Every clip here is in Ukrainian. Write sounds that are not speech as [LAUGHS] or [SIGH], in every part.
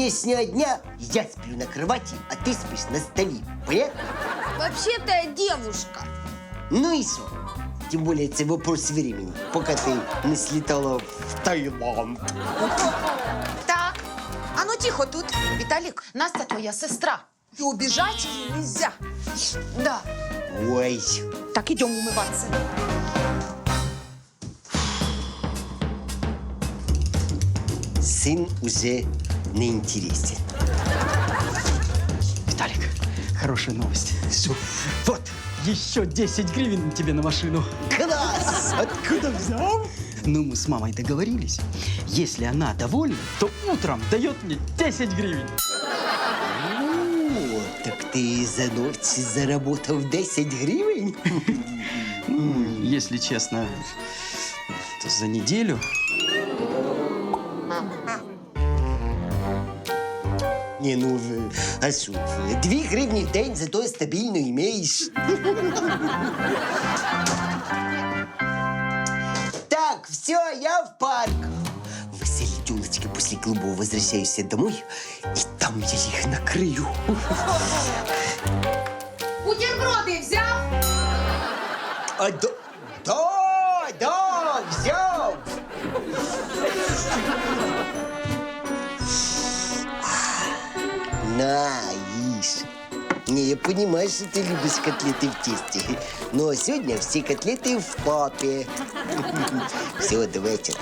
сьогоднішнього дня я сплю на кроваті, а ти спиш на столі. Понятно? Вообще-то я девушка. Ну і що? Тим більше це вопрос времени, поки ти не слітала в Таїланд. Так. А ну тихо тут. Виталик, Настя твоя сестра. И убежать ей нельзя. Да. Ой. Так, идем умываться. Сын уже не интересен. Виталик, хорошая новость. Всё. Вот, еще 10 гривен тебе на машину. Класс! Откуда взял? Ну, мы с мамой договорились. Если она довольна, то утром дает мне 10 гривен. О, так ти за ночь заработав 10 гривень? Ну, если честно, то за неделю. Ні, ну, в- а що? Дві гривні в день, зато стабільно імеєш. Так, все, я в парк. Веселі тюлочки після клубу возвращаюся домой, і там я їх накрию. Бутерброды взял? А да, да, да, взяв. На, їж. Не, я понимаю, что ты любишь котлеты в тесте. Но сегодня все котлеты в папе. Все, до вечера.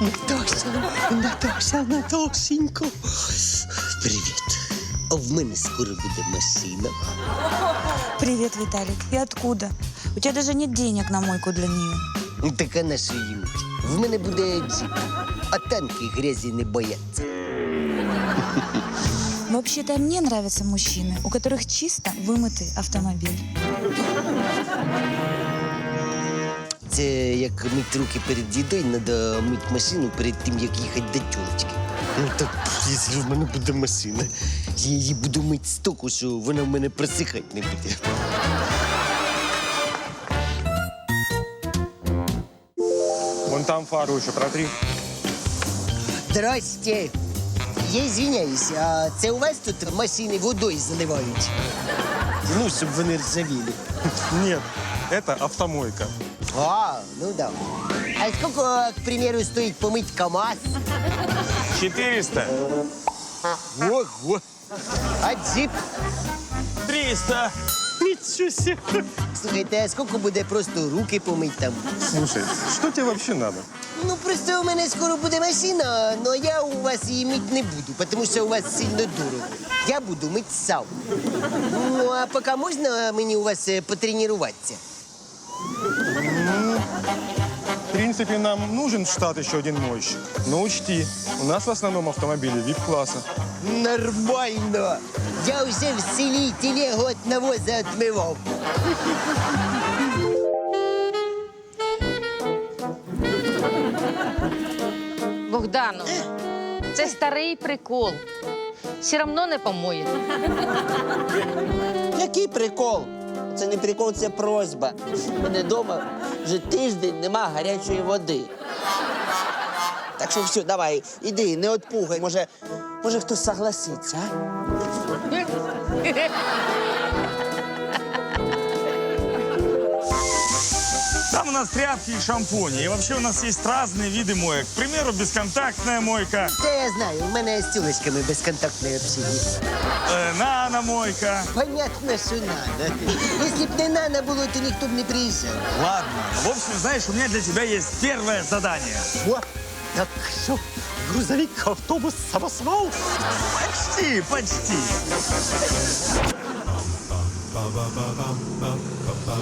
Наташа, Наташа, Наташенько. Привіт. А в мене скоро буде машина. Привет, Виталик. И откуда? У тебя даже нет денег на мойку для нее. Ну, Така наша їм. В мене буде джип. А танки грязі не бояться. Вообще-то мне нравятся мужчины, у которых чисто вымытый автомобиль. Це як мить руки перед їдою, треба мити машину перед тим, як їхати до тюлечки. Ну так, якщо в мене буде машина, я її буду мити стоку, що вона в мене просихати не буде. Там фару еще протри. Здрасте. Я извиняюсь, а це у вас тут машини водою заливають? Ну, щоб вони ржавіли. Нет, это автомойка. А, ну да. А сколько, к примеру, стоит помыть КамАЗ? 400. Ого! А джип? 300. Ничего! Слухайте, а сколько буде просто руки помыть там? Слушай, что тебе вообще надо? Ну, просто у мене скоро буде машина, але я у вас її мить не буду, тому що у вас сильно дорого. Я буду мить сам. Ну, а поки можна мені у вас е, потренуватися? В принципе, нам нужен в штат еще один мойщик. Но учти, у нас в основном автомобили VIP-класса. Нормально. Я вже в селі телегу от навоза отмивав. Богдану, це старий прикол. Все одно не помоє. Який прикол? Це не прикол, це просьба. Мене вдома вже тиждень нема гарячої води. Так що все, давай, іди, не отпугай. Може, може хтось согласиться, а? Там у нас тряпки и шампуни. И вообще у нас есть разные виды моек. К примеру, бесконтактная мойка, Це я знаю, у мене з тілочками безконтактне общення. э, наномойка. Понятно, що надо. Якщо б не надо було, то ніхто б не приїжджав. Ладно. В общем, знаешь, у меня для тебя есть первое задание. О, так що, грузовик, автобус, самосвал? Почти, почти.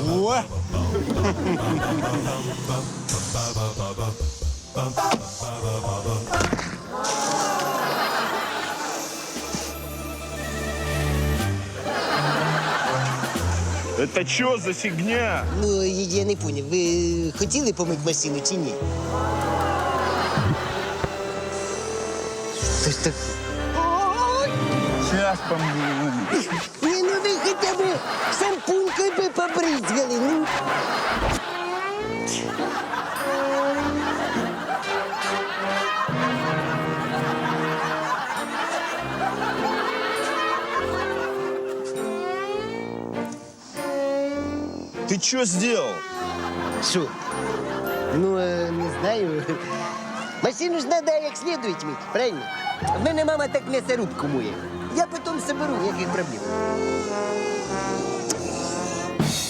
О, Это что за фигня? ну, я не поняв, ви хотіли помити машину чи ні? Ось. Сейчас помню. Не, ну вы хотя бы шампунькой бы побрызгали, ну. Ты что сделал? Что? Ну, э, не знаю. Машину ж треба як слідують мити, правильно? В мене мама так м'ясорубку моє. Я потім соберу, яких проблем.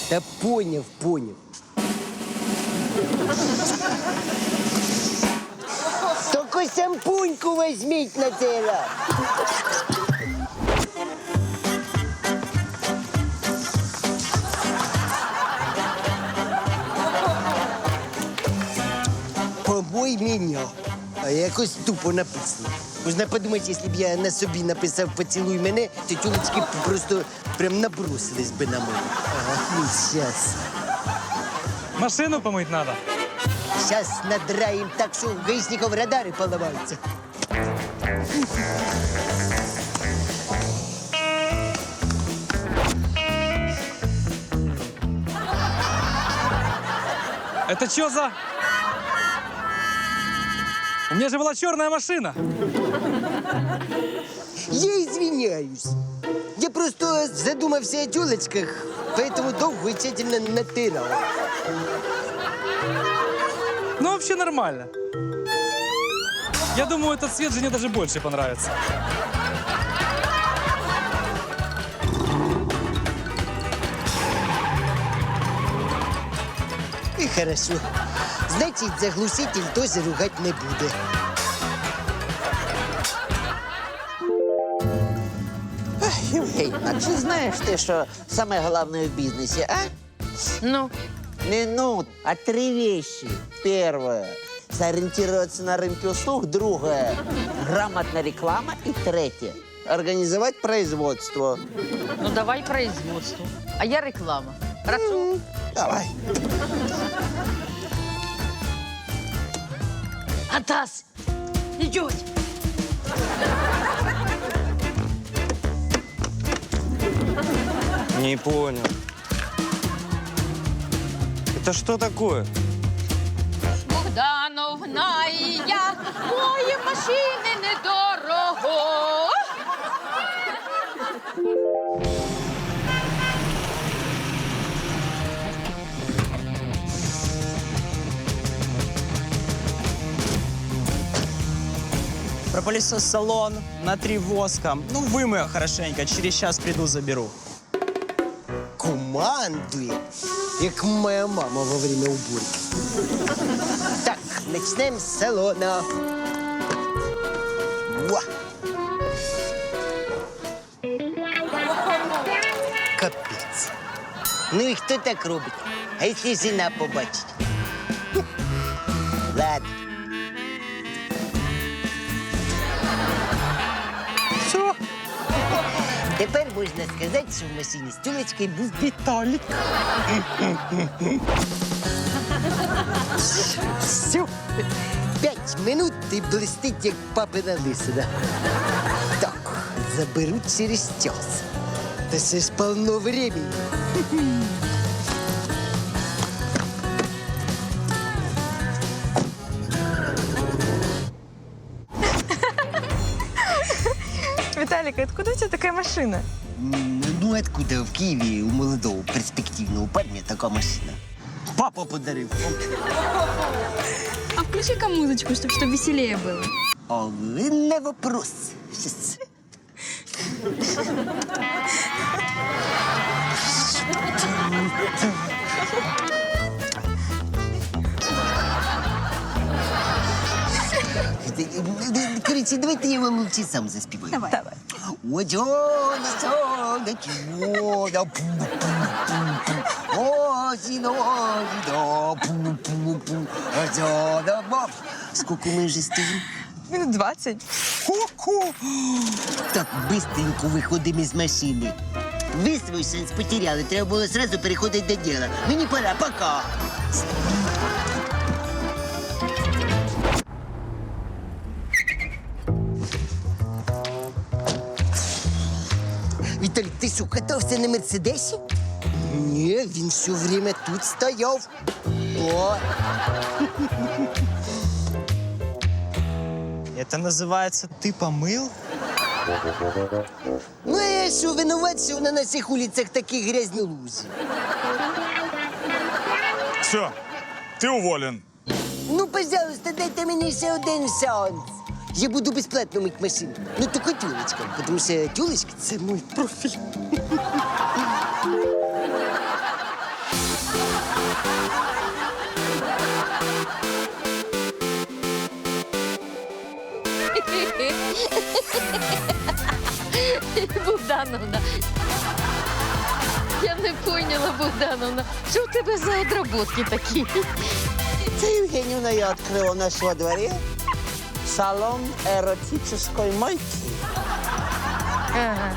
Та поняв, поняв. Тільки шампуньку візьміть на цей раз. Меня. А якось тупо написано. Можна подумати, якщо б я на собі написав поцілуй мене, то тюлечки б просто прям набросились би на мене. Ага, ну, щас. Машину помыть надо. Щас надраємо так, що у гаишников радари поламаються. Это что за... У меня же была черная машина. Я извиняюсь. Я просто задумався о тюлечках, поэтому довго і тщательно натирав. Ну, вообще нормально. Я думаю, этот цвет жене даже больше понравится. І хорошо. Значить, заглушитель теж ругать не буде. Євгень, а чи знаєш ти, що саме головне в бізнесі, а? Ну, Не ну, а три вещи. Первое – сориентироваться на рынке услуг. Другое – грамотная реклама. И третье – организовать производство. ну давай производство. А я реклама. Хорошо? Давай. Атас, идете. Не понял. Это что такое? Богдановна і я, мої машини недорого. Пропылесос салон, натри воском. Ну, вымою хорошенько, через час приду, заберу. Командує, як моя мама во время уборки. Так, почнемо з салона. Ва. Капець. Ну і хто так робить? А якщо жена побачить? Ладно. Тепер можна сказати, що в машині з тюлечкою був Віталік. Все. П'ять минут і блистить, як папина лисина. Так, заберуть через час. Та ще ж полно времени. такая машина? М, Ну, откуда в Києві у молодого перспективного парня така машина? Папа подарив. А включи-ка музычку, чтобы чтобы веселее было. О, не вопрос. Щас. Короче, давайте я вам лучше сам заспіваю. Давай. Давай. Озона, сонечко, вода, пу-пу-пу-пу. Осінь, осінь, пу-пу-пу. Озона, баб. Сколько ми вже стоїмо? Минут 20. Ку-ку. Так, быстренько виходимо із машини. Ви свій шанс потеряли, треба було сразу переходити до діла. Мені пора, пока. на Мерседесі? Ні, він все время тут стояв. О, Это называется «ты помыл»? ну а я що винуват, що на наших вулицях такі грязні лужі. Все, ти уволен. Ну, пожалуйста, дайте мені ще один шанс. Я буду безплатно мити машину. Ну, тільки тюлечкам, тому що тюлечки – це мій профіль. Богдановна. Я не поняла, Богдановна, що в тебе за одработки такі? Це Євгенівна я відкрила у нас дворі салон еротичної мойки. Ага.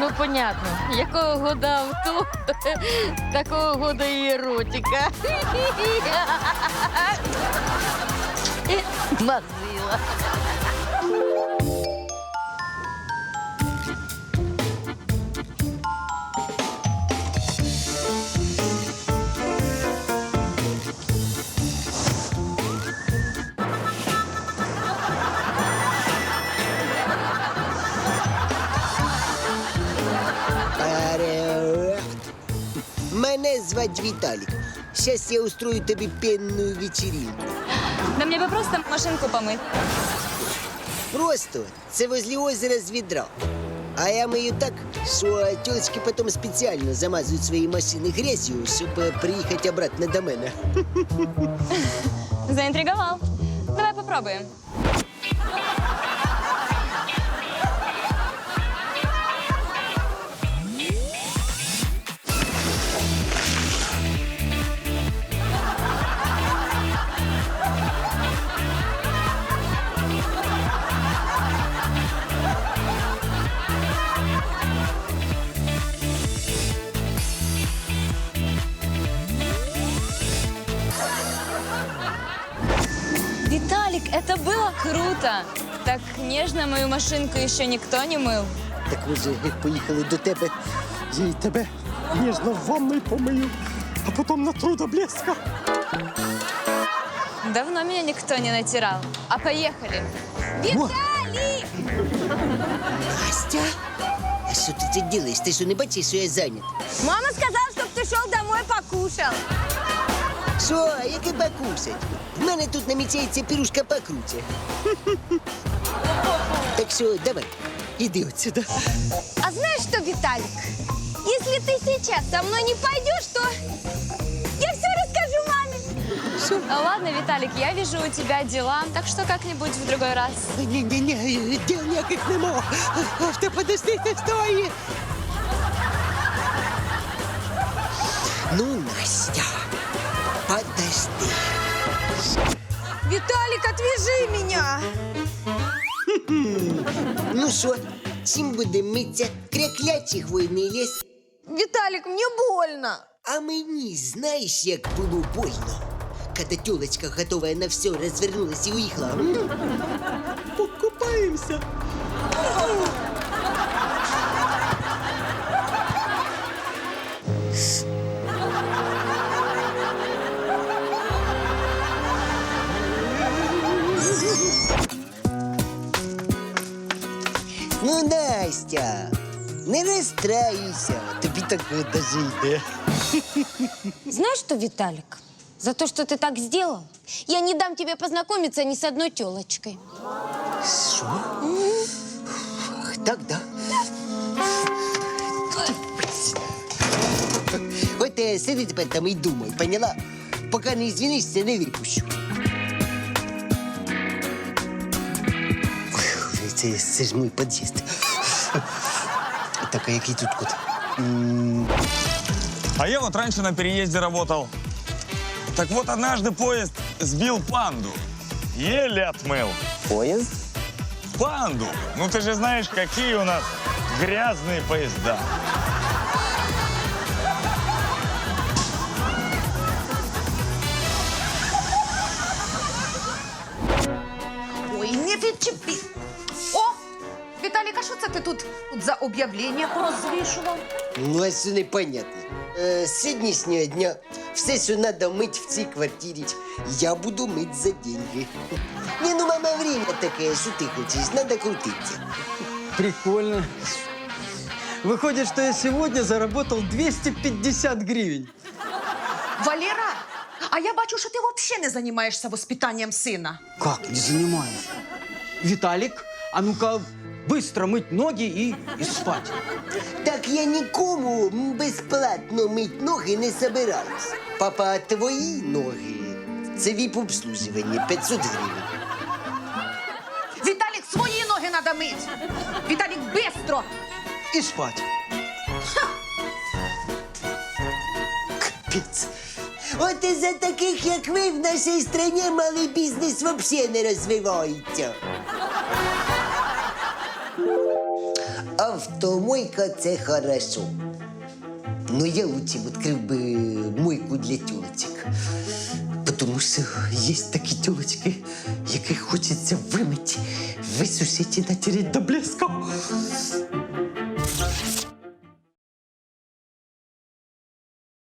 Ну, понятно. Якого года авто, [LAUGHS] такого года і еротика. [LAUGHS] Мазила. Мене звать Віталік. Сейчас я устрою тобі пенную вечеринку. [GASPS] Да мне бы просто машинку помыть. Просто це возле озера з відра. А я мию так, що тёлочки потім спеціально замазують свої машини грязью, щоб е, приїхати обратно до мене. Заинтриговал. [LAUGHS] Давай попробуем. круто. Так нежно мою машинку еще никто не мыл. Так ми ж як поїхали до тебе, я і тебе ніжно в ванной помию, а потім натру до блеска. Давно меня никто не натирал. А поехали. Виталик! Настя, а що ти це робиш? Ти що не бачиш, що я зайнят? Мама сказала, чтобы ты шел домой покушал. Що, а яке покусать? В мене тут намічається пірушка покруче. [LAUGHS] Так що давай, іди отсюда. А знаешь что, Виталик? Если ты сейчас со мной не пойдешь, то я все расскажу маме. А ладно, Виталик, я вижу у тебя дела, так что как-нибудь в другой раз. Ні-ні-ні, діл ніяких нема. Авто подожди, ти стой. Ну, Настя, Подожди. Виталик, отвяжи меня! Ну що, чим буде митися кряклячий хвойний ліс? Виталик, мне больно. А мені знаєш, як було больно? Когда тёлочка, готовая на все, развернулась и уехала. М? не розстраюйся. Тобі так даже йде. Знаешь что, Виталик? За то, что ты так сделал, я не дам тебе познакомиться ни с одной телочкой. Що? Ах, Так, да? От е, сиди тепер там і думай, поняла? Поки не звінишся, не випущу. Це, це ж мій під'їзд. Так, а який тут кут? А я вот раньше на переезде работал. Так вот, однажды поезд сбил панду. Еле отмыл. Поїзд? Панду! Ну ты же знаешь, какие у нас грязные поезда. Об'явлення порозвішував? Ну, а що непонятно. Е, з сьогоднішнього дня все, що треба мити в цій квартирі, я буду мити за деньги. Ні, ну, мама, время таке, що ти хочеш, треба крутитися. Прикольно. Выходит, что я сегодня заработал 250 гривен. Валера, А я бачу, що ти взагалі не займаєшся воспитанням сина. Как не занимаюсь? Виталик, а ну-ка быстро мыть ноги и, и спать. Так я нікому безплатно мить ноги не собираюсь. Папа, а твої ноги це віп обслуживання 500 гривень. Віталік, свої ноги надо мить. Віталік, бистро! И спать. Капець. От із-за таких, як ви, в нашій страні малий бізнес взагалі не розвивається. Автомойка це хорошо. Но я лучше відкрив би мойку для тюлечок. Тому що є такі тюлечки, яких хочеться вимити, висушити і натереть до блеска.